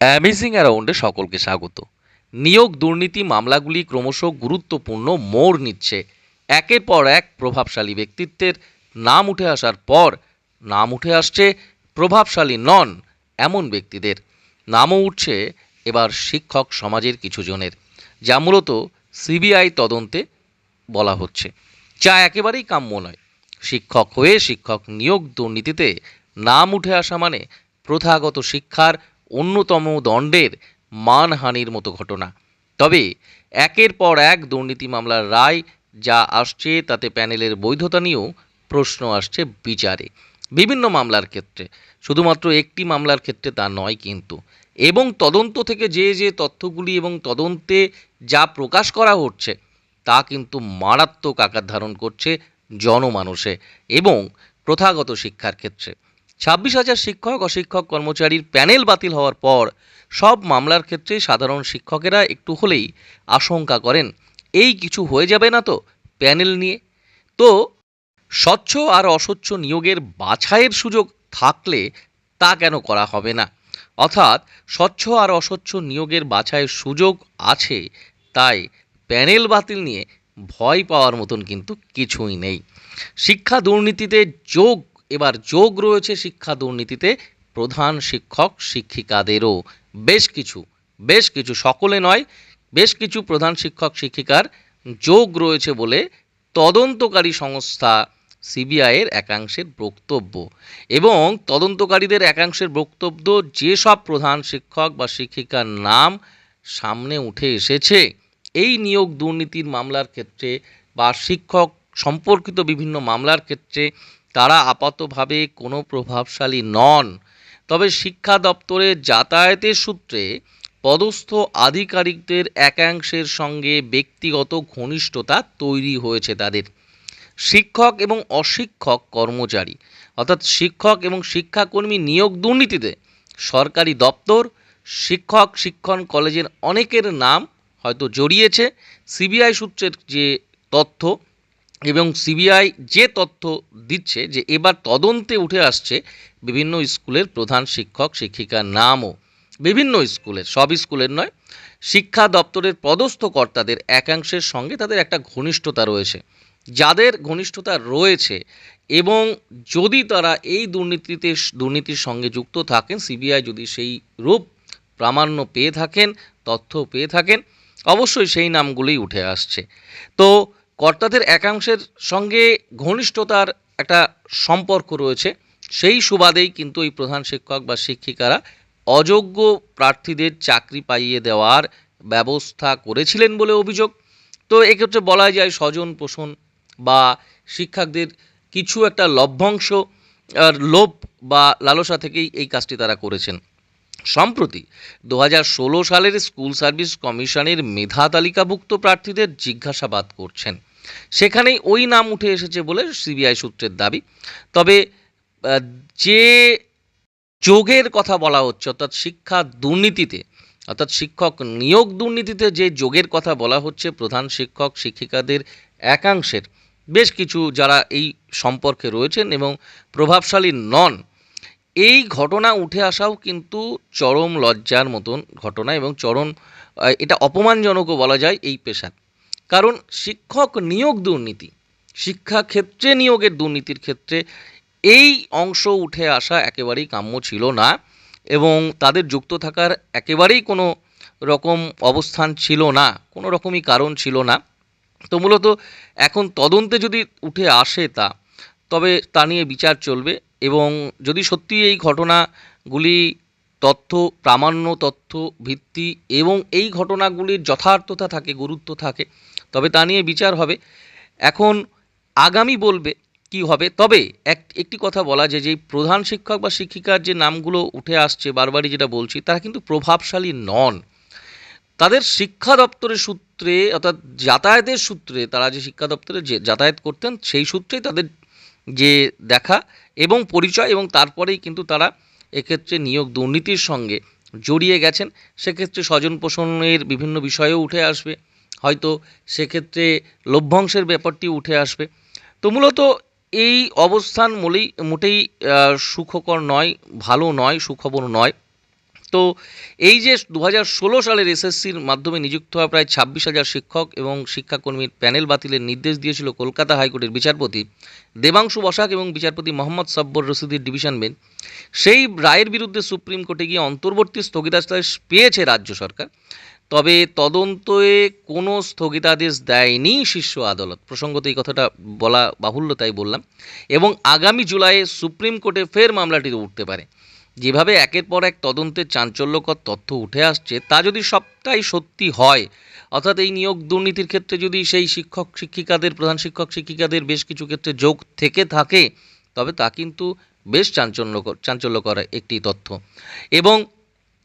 Amazing অ্যারাউন্ডে সকলকে স্বাগত। নিয়োগ দুর্নীতি মামলাগুলি ক্রমশ গুরুত্বপূর্ণ মোড় নিচ্ছে। একের পর এক প্রভাবশালী ব্যক্তিত্বের নাম উঠে আসার পর নাম উঠে আসছে প্রভাবশালী নন এমন ব্যক্তিদের। নামও উঠছে এবার শিক্ষক সমাজের কিছু জনের যা মূলত সিবিআই তদন্তে বলা হচ্ছে। যা একেবারেই কাম্য নয়। শিক্ষক হয়ে শিক্ষক নিয়োগ দুর্নীতিতে নাম উঠে আসা মানে প্রথাগত শিক্ষার অন্যতম দণ্ডের মানহানির মতো ঘটনা। তবে একের পর এক দুর্নীতি মামলার রায় যা আসছে তাতে প্যানেলের বৈধতা নিয়েও প্রশ্ন আসছে বিচারে। বিভিন্ন মামলার ক্ষেত্রে। শুধুমাত্র একটি মামলার ক্ষেত্রে তা নয় কিন্তু। এবং তদন্ত থেকে যে যে তথ্যগুলি এবং তদন্তে যা প্রকাশ করা হচ্ছে, তা কিন্তু মারাত্মক আকার ধারণ করছে জনমানুষে এবং প্রথাগত শিক্ষার ক্ষেত্রে। ছাব্বিশ হাজার শিক্ষক অশিক্ষক কর্মচারীর প্যানেল বাতিল হওয়ার পর সব মামলার ক্ষেত্রে সাধারণ শিক্ষকেরা একটু হলেই আশঙ্কা করেন। এই কিছু হয়ে যাবে না তো প্যানেল নিয়ে? তো স্বচ্ছ আর অস্বচ্ছ নিয়োগের বাছাইয়ের সুযোগ থাকলে তা কেন করা হবে না? অর্থাৎ স্বচ্ছ আর অস্বচ্ছ নিয়োগের বাছাইয়ের সুযোগ আছে, তাই প্যানেল বাতিল নিয়ে ভয় পাওয়ার মতন কিন্তু কিছুই নেই। শিক্ষা দুর্নীতিতে যোগ এবার যোগ রয়েছে শিক্ষা দুর্নীতিতে, প্রধান শিক্ষক শিক্ষিকাদেরও। বেশ কিছু বেশ কিছু সকলে নয়, বেশ কিছু প্রধান শিক্ষক শিক্ষিকার যোগ রয়েছে বলে তদন্তকারী সংস্থা সিবিআইয়ের একাংশের বক্তব্য। এবং তদন্তকারীদের একাংশের বক্তব্য, যেসব প্রধান শিক্ষক বা শিক্ষিকার নাম সামনে উঠে এসেছে, এই নিয়োগ দুর্নীতির মামলার ক্ষেত্রে বা শিক্ষক সম্পর্কিত বিভিন্ন মামলার ক্ষেত্রে তারা আপাতভাবে কোনো প্রভাবশালী নন। তবে শিক্ষা দপ্তরে যাতায়াতের সূত্রে পদস্থ আধিকারিকদের একাংশের সঙ্গে ব্যক্তিগত ঘনিষ্ঠতা তৈরি হয়েছে তাদের। শিক্ষক এবং অশিক্ষক কর্মচারী, অর্থাৎ শিক্ষক এবং শিক্ষাকর্মী নিয়োগ দুর্নীতিতে সরকারি দপ্তর, শিক্ষক শিক্ষণ কলেজের অনেকের নাম হয়তো জড়িয়েছে। সিবিআই সূত্রের যে তথ্য এবং সিবিআই যে তথ্য দিচ্ছে যে এবার তদন্তে উঠে আসছে বিভিন্ন স্কুলের প্রধান শিক্ষক, শিক্ষিকার নামও। বিভিন্ন স্কুলের, সব স্কুলের নয়, শিক্ষা দপ্তরের পদস্থ কর্তাদের একাংশের সঙ্গে তাদের একটা ঘনিষ্ঠতা রয়েছে। যাদের ঘনিষ্ঠতা রয়েছে এবং যদি তারা এই দুর্নীতিতে, দুর্নীতির সঙ্গে যুক্ত থাকেন, সিবিআই যদি সেই রূপ প্রামাণ্য পেয়ে থাকেন, তথ্য পেয়ে থাকেন, অবশ্যই সেই নামগুলোই উঠে আসছে। তো কর্তাদের একাংশের সঙ্গে ঘনিষ্ঠতার একটা সম্পর্ক রয়েছে। সেই সুবাদেই কিন্তু এই প্রধান শিক্ষক বা শিক্ষিকারা অযোগ্য প্রার্থীদের চাকরি পাইয়ে দেওয়ার ব্যবস্থা করেছিলেন বলে অভিযোগ। তো এক্ষেত্রে বলা যায় স্বজন পোষণ বা শিক্ষকদের কিছু একটা লভ্যাংশ আর লোভ বা লালসা থেকেই এই কাজটি তারা করেছেন। সম্প্রতি দু সালের স্কুল সার্ভিস কমিশনের মেধা তালিকাভুক্ত প্রার্থীদের জিজ্ঞাসাবাদ করছেন। সেখানেই ওই নাম উঠে এসেছে বলে সিবিআই সূত্রের দাবি। তবে যে যোগের কথা বলা হচ্ছে, অর্থাৎ শিক্ষা দুর্নীতিতে, অর্থাৎ শিক্ষক নিয়োগ দুর্নীতিতে যে যোগের কথা বলা হচ্ছে, প্রধান শিক্ষক, শিক্ষিকাদের একাংশের, বেশ কিছু যারা এই সম্পর্কে রয়েছেন এবং প্রভাবশালী নন এই ঘটনা উঠে আসাও কিন্তু চরম লজ্জার মতন ঘটনা এবং চরম এটা অপমানজনকও বলা যায় এই পেশার। কারণ শিক্ষক নিয়োগ দুর্নীতি শিক্ষাক্ষেত্রে নিয়োগের দুর্নীতির ক্ষেত্রে এই অংশ উঠে আসা একেবারেই কাম্য ছিল না এবং তাদের যুক্ত থাকার একেবারেই কোনো রকম অবস্থান ছিল না, কোনো রকমই কারণ ছিল না। তো মূলত এখন তদন্তে যদি উঠে আসে তা তবে তা নিয়ে বিচার চলবে এবং যদি সত্যি এই ঘটনাগুলি তথ্য, প্রামাণ্য তথ্য, ভিত্তি এবং এই ঘটনাগুলির যথার্থতা থাকে, গুরুত্ব থাকে, তবে তা নিয়ে বিচার হবে। এখন আগামী বলবে কি হবে? তবে এক, একটি কথা বলা যে এই প্রধান শিক্ষক বা শিক্ষিকার যে নামগুলো উঠে আসছে, বারবারই যেটা বলছি, তারা কিন্তু প্রভাবশালী নন। তাদের শিক্ষা দপ্তরের সূত্রে অর্থাৎ যাতায়াতের সূত্রে, তারা যে শিক্ষা দপ্তরে যে যাতায়াত করতেন, সেই সূত্রেই তাদের যে দেখা এবং পরিচয় এবং তারপরেই কিন্তু তারা এক্ষেত্রে নিয়োগ দুর্নীতির সঙ্গে জড়িয়ে গেছেন। সেক্ষেত্রে স্বজন পোষণের বিভিন্ন বিষয়েও উঠে আসবে। হয়তো সেক্ষেত্রে লভ্যাংশের ব্যাপারটি উঠে আসবে। তো মূলত এই অবস্থান মোলেই, মোটেই সুখকর নয়, ভালো নয়, সুখবর নয়। তো এই যে দু সালের এসএসসির মাধ্যমে নিযুক্ত হওয়া প্রায় ছাব্বিশ হাজার শিক্ষক এবং শিক্ষাকর্মীর প্যানেল বাতিলের নির্দেশ দিয়েছিল কলকাতা হাইকোর্টের বিচারপতি দেবাংশু বসাক এবং বিচারপতি মোহাম্মদ সব্বর রশিদির ডিভিশন বেঞ্চ। সেই রায়ের বিরুদ্ধে সুপ্রিম কোর্টে গিয়ে অন্তর্বর্তী স্থগিতাদেশ পেয়েছে রাজ্য সরকার। তবে তদন্তে কোনো স্থগিতাদেশ দেয়নি শীর্ষ আদালত। প্রসঙ্গত এই কথাটা বলা বাহুল্য তাই বললাম। এবং আগামী জুলাইয়ে সুপ্রিম কোর্টে ফের মামলাটি উঠতে পারে। যেভাবে একের পর এক তদন্তের চাঞ্চল্যকর তথ্য উঠে আসছে, তা যদি সবটাই সত্যি হয়, অর্থাৎ এই নিয়োগ দুর্নীতির ক্ষেত্রে যদি সেই শিক্ষক শিক্ষিকাদের, প্রধান শিক্ষক শিক্ষিকাদের বেশ কিছু ক্ষেত্রে যোগ থেকে থাকে, তবে তা কিন্তু বেশ চাঞ্চল্যকর চাঞ্চল্যকর একটি তথ্য। এবং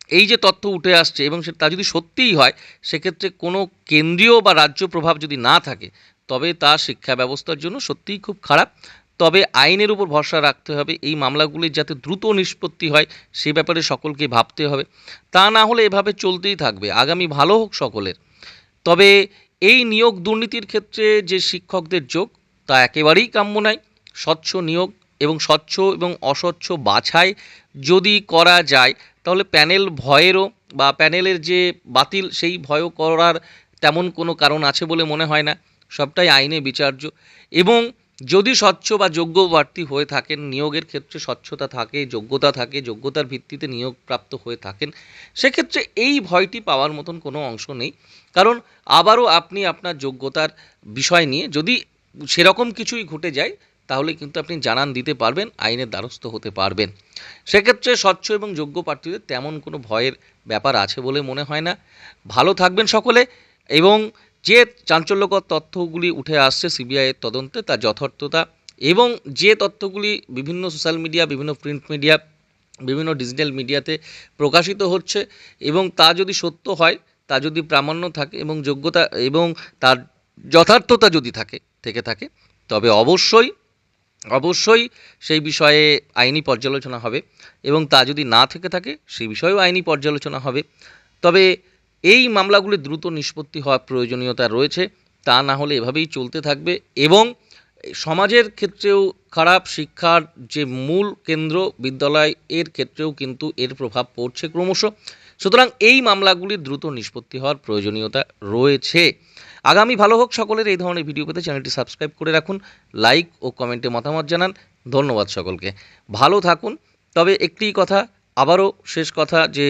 এই যে তথ্য উঠে আসছে এবং তা যদি সত্যিই হয়, সেক্ষেত্রে কোনো কেন্দ্রীয় বা রাজ্য প্রভাব যদি না থাকে, তবে তা শিক্ষা ব্যবস্থার জন্য সত্যিই খুব খারাপ। তবে আইনের উপর ভরসা রাখতে হবে। এই মামলাগুলির যাতে দ্রুত নিষ্পত্তি হয়, সে ব্যাপারে সকলকে ভাবতে হবে। তা না হলে এভাবে চলতেই থাকবে। আগামী ভালো হোক সকলের। তবে এই নিয়োগ দুর্নীতির ক্ষেত্রে যে শিক্ষকদের যোগ, তা একেবারেই কাম্য নয়। স্বচ্ছ নিয়োগ এবং স্বচ্ছ এবং অস্বচ্ছ বাছাই যদি করা যায়, তাহলে প্যানেল ভয়েরও বা প্যানেলের যে বাতিল, সেই ভয়ও করার তেমন কোনো কারণ আছে বলে মনে হয় না। সবটাই আইনে বিচার্য। এবং যদি স্বচ্ছ বা যোগ্য প্রার্থী হয়ে থাকেন, নিয়োগের ক্ষেত্রে স্বচ্ছতা থাকে, যোগ্যতা থাকে, যোগ্যতার ভিত্তিতে নিয়োগপ্রাপ্ত হয়ে থাকেন, সেক্ষেত্রে এই ভয়টি পাওয়ার মতন কোনো অংশ নেই। কারণ আবারও আপনি আপনার যোগ্যতার বিষয় নিয়ে যদি সেরকম কিছুই ঘটে যায়, তাহলে কিন্তু আপনি জানান দিতে পারবেন, আইনের দ্বারস্থ হতে পারবেন। সেক্ষেত্রে স্বচ্ছ এবং যোগ্য প্রার্থীদের তেমন কোনো ভয়ের ব্যাপার আছে বলে মনে হয় না। ভালো থাকবেন সকলে এবং যে চাঞ্চল্যকর তথ্যগুলি উঠে আসছে সিবিআইয়ের তদন্তে তার যথার্থতা এবং যে তথ্যগুলি বিভিন্ন সোশ্যাল মিডিয়া, বিভিন্ন প্রিন্ট মিডিয়া, বিভিন্ন ডিজিটাল মিডিয়াতে প্রকাশিত হচ্ছে এবং তা যদি সত্য হয়, তা যদি প্রামাণ্য থাকে এবং যোগ্যতা এবং তার যথার্থতা যদি থাকে, থেকে থাকে, তবে অবশ্যই অবশ্যই সেই বিষয়ে আইনি পর্যালোচনা হবে এবং তা যদি না থেকে থাকে, সেই বিষয়েও আইনি পর্যালোচনা হবে। তবে এই মামলাগুলি দ্রুত নিষ্পত্তি হওয়ার প্রয়োজনীয়তা রয়েছে, তা না হলে এভাবেই চলতে থাকবে এবং সমাজের ক্ষেত্রেও খারাপ শিক্ষার যে মূল কেন্দ্র বিদ্যালয়, এর ক্ষেত্রেও কিন্তু এর প্রভাব পড়ছে ক্রমশ। সুতরাং এই মামলাগুলি দ্রুত নিষ্পত্তি হওয়ার প্রয়োজনীয়তা রয়েছে। আগামী ভালো হোক সকলের, এই ধরনের ভিডিও পেতে চ্যানেলটি সাবস্ক্রাইব করে রাখুন, লাইক ও কমেন্টে মতামত জানান। ধন্যবাদ সকলকে। ভালো থাকুন। তবে একটি কথা, আবারও শেষ কথা যে